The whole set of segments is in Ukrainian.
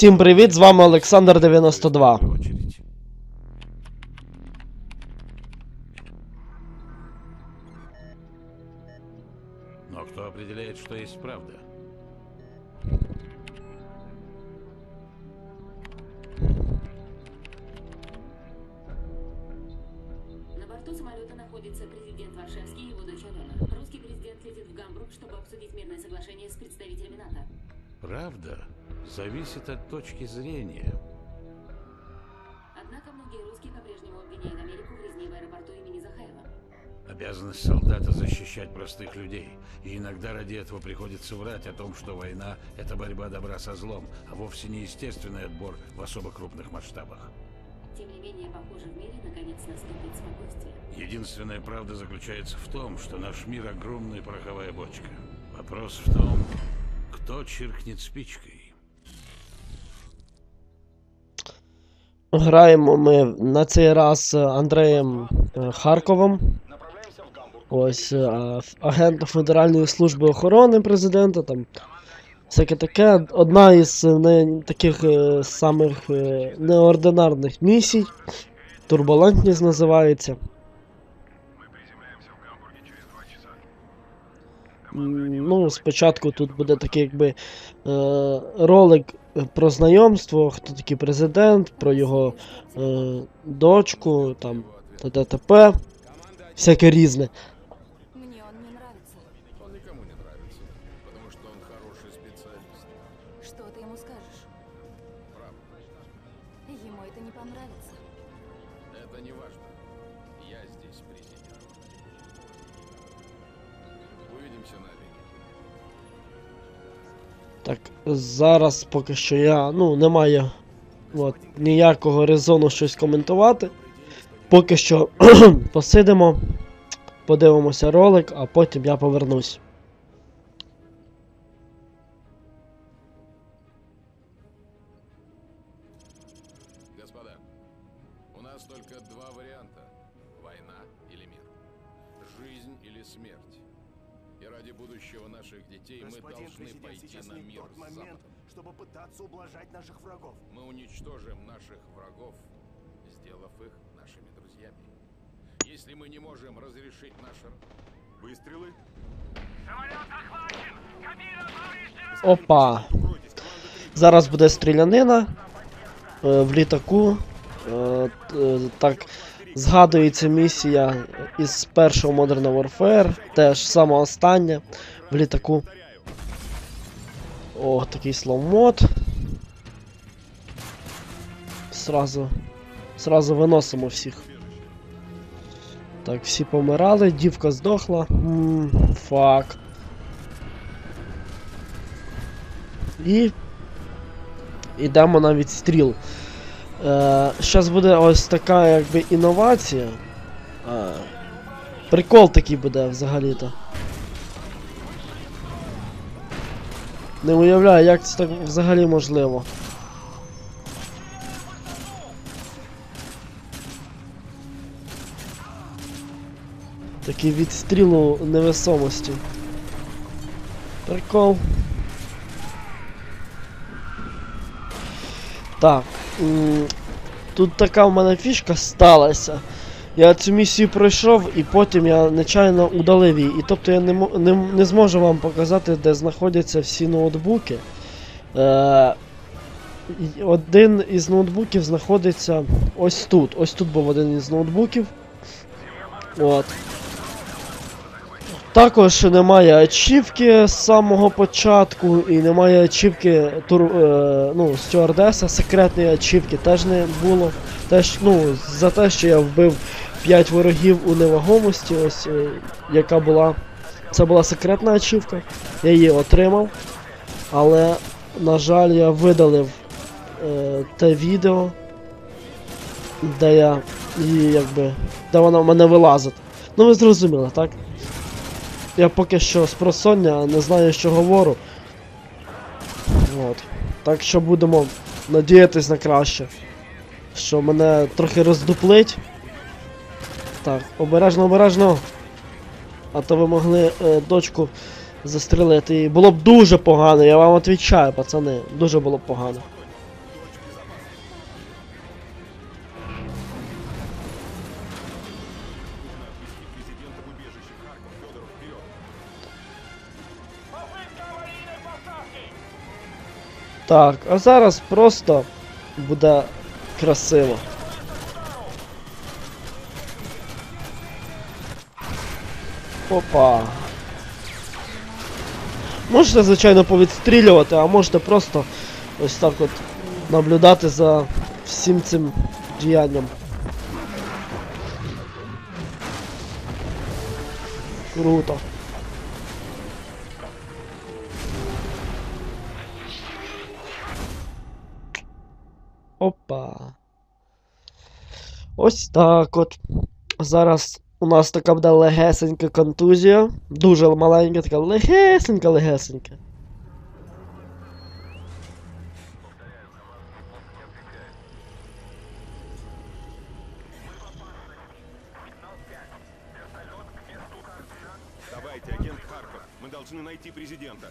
Всім привіт, з вами Олександр 92. очередь. Но кто определяет, что есть правда? Зависит от точки зрения. Однако многие русские по-прежнему обвиняют Америку в резне в аэропорту имени Захаева. Обязанность солдата защищать простых людей. И иногда ради этого приходится врать о том, что война – это борьба добра со злом, а вовсе не естественный отбор в особо крупных масштабах. Тем не менее, похоже, в мире наконец наступит спокойствие. Единственная правда заключается в том, что наш мир – огромная пороховая бочка. Вопрос в том, кто чиркнет спичкой. Граємо ми на цей раз Андреєм е, Харковим. Ось е, агент Федеральної служби охорони президента. Там всяке таке. Одна із е, не, таких самих неординарних місій. Турбулентність називається. Ну, спочатку тут буде такий якби е, ролик про знайомство, хто такий президент, про його е, дочку, там, т.д.т.п. Всяке різне. Мне он не нравится. Он никому не нравится, потому что он хороший специалист. Что ты ему скажешь? Правда. Ему это не понравится. Это не важно. Я здесь президент. Увидимся на Олеге. Так, зараз поки що я. Ну, немає от, ніякого резону щось коментувати. Поки що посидимо, подивимося ролик, а потім я повернусь. Господа, у нас только два варианта. Война или мир. Жизнь или смерть. И ради будущего наших детей мы Господин должны президент, пойти сейчас на не мир тот с момент, Западом. чтобы пытаться ублажать наших врагов. Мы уничтожим наших врагов, сделав их нашими друзьями. Если мы не можем разрешить наше... Выстрелы? Опа! Зараз буде стрілянина е, в літаку. Е, е, так, згадується місія із першого Modern Warfare, теж сама остання в літаку. О, такий слоумод. Сразу. Сразу виносимо всіх. Так, всі помирали, дівка здохла. Ммм, фак. І йдемо на відстріл. Е, Зараз буде ось така якби інновація. Е, прикол такий буде взагалі-то. Не уявляю, як це так взагалі можливо. Такий відстріл у невесомості. Прикол. Так. Тут така в мене фішка сталася. Я цю місію пройшов і потім я нечайно удалив її. І тобто я не, не, не зможу вам показати, де знаходяться всі ноутбуки. Е, один із ноутбуків знаходиться ось тут. Ось тут був один із ноутбуків. От. Також немає ачівки з самого початку, і немає ачівки тур, е, ну, стюардеса, секретної ачівки теж не було. Теж, ну, за те, що я вбив 5 ворогів у невагомості, ось е, яка була. Це була секретна ачівка, я її отримав. Але, на жаль, я видалив е, те відео, де я її якби. де вона в мене вилазить. Ну ви зрозуміли, так? Я поки що з просоння не знаю, що говорю. От. Так що будемо надіятись на краще. Що мене трохи роздуплить. Так, обережно, обережно. А то ви могли е, дочку застрелити. І було б дуже погано, я вам відповідаю, пацани. Дуже було б погано. Так, а зараз просто буде красиво. Опа. Можете, звичайно, повідстрілювати, а можете просто ось так от наблюдати за всім цим діянням. Круто. Опа. Ось так от. Зараз у нас така буде легесенька контузія. Дуже маленька, така легесенька, легесенька. Давайте, агент Харков. Мы должны найти президента.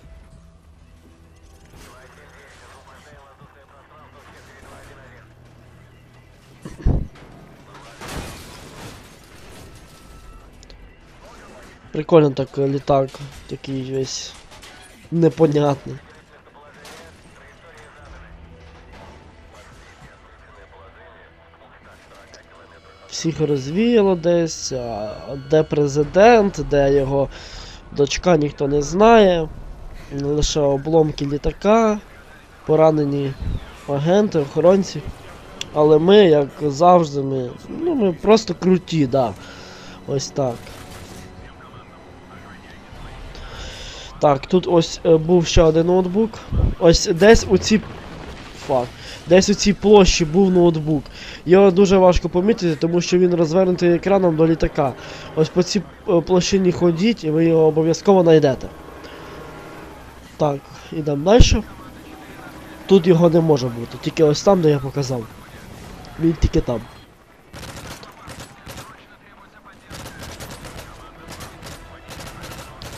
Прикольно так е, літак, такий весь непонятний. Всіх розвіяло десь, а де президент, де його дочка, ніхто не знає. Лише обломки літака, поранені агенти, охоронці. Але ми, як завжди, ми, ну, ми просто круті, да. Ось так. Так, тут ось е, був ще один ноутбук. Ось десь у цій. Фак. Десь у цій площі був ноутбук. Його дуже важко помітити, тому що він розвернутий екраном до літака. Ось по цій е, площині ходіть і ви його обов'язково знайдете. Так, ідемо далі. Тут його не може бути, тільки ось там, де я показав. Він тільки там.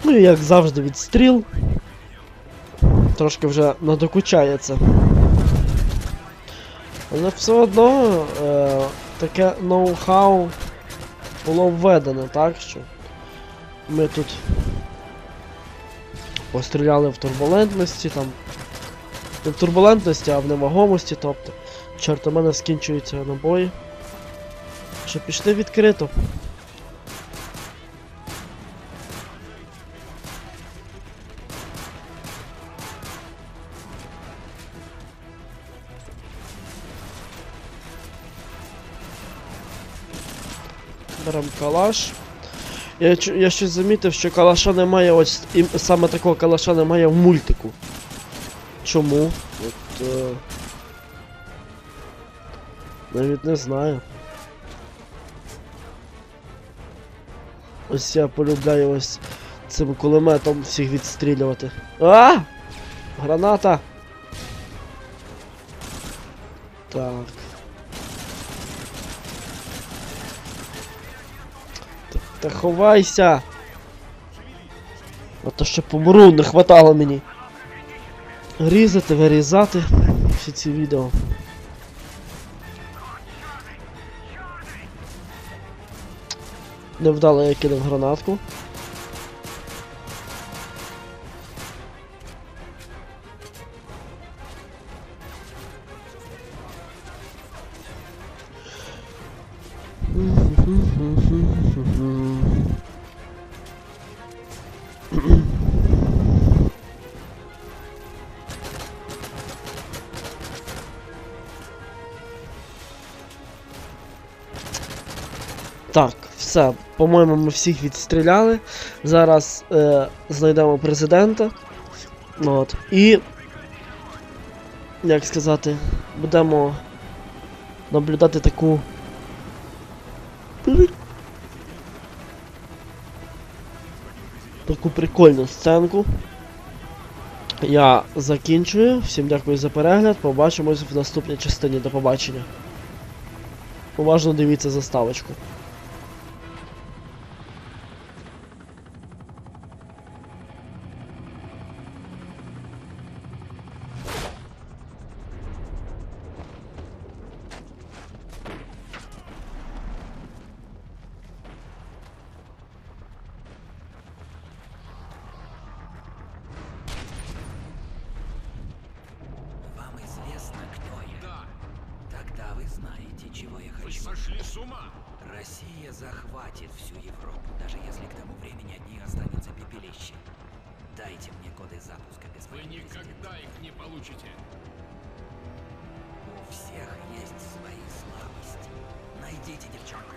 Ну і як завжди відстріл. Трошки вже надокучає це. Але все одно е, таке ноу-хау було введено, так що ми тут постріляли в турбулентності там. Не в турбулентності, а в невагомості, тобто. Чорт, у мене скінчуються набої. Що пішли відкрито. Берем калаш. Я, я щось замітив, що калаша немає, ось і саме такого калаша немає в мультику. Чому? От, е... Навіть не знаю. Ось я полюбляю ось цим кулеметом всіх відстрілювати. А! Граната! Так. Та, та ховайся! А то ще помру, не хватало мені. Різати, вирізати всі ці відео. Невдало я кинув гранатку. Так, все. По-моєму, ми всіх відстріляли. Зараз е, знайдемо президента. От. І. Як сказати, будемо наблюдати таку. Таку прикольну сценку. Я закінчую. Всім дякую за перегляд. Побачимось в наступній частині. До побачення. Уважно дивіться заставочку. Захватит всю Европу, даже если к тому времени от нее останется пепелище. Дайте мне коды запуска, Вы господин президент. никогда их не получите! У всех есть свои слабости. Найдите девчонку.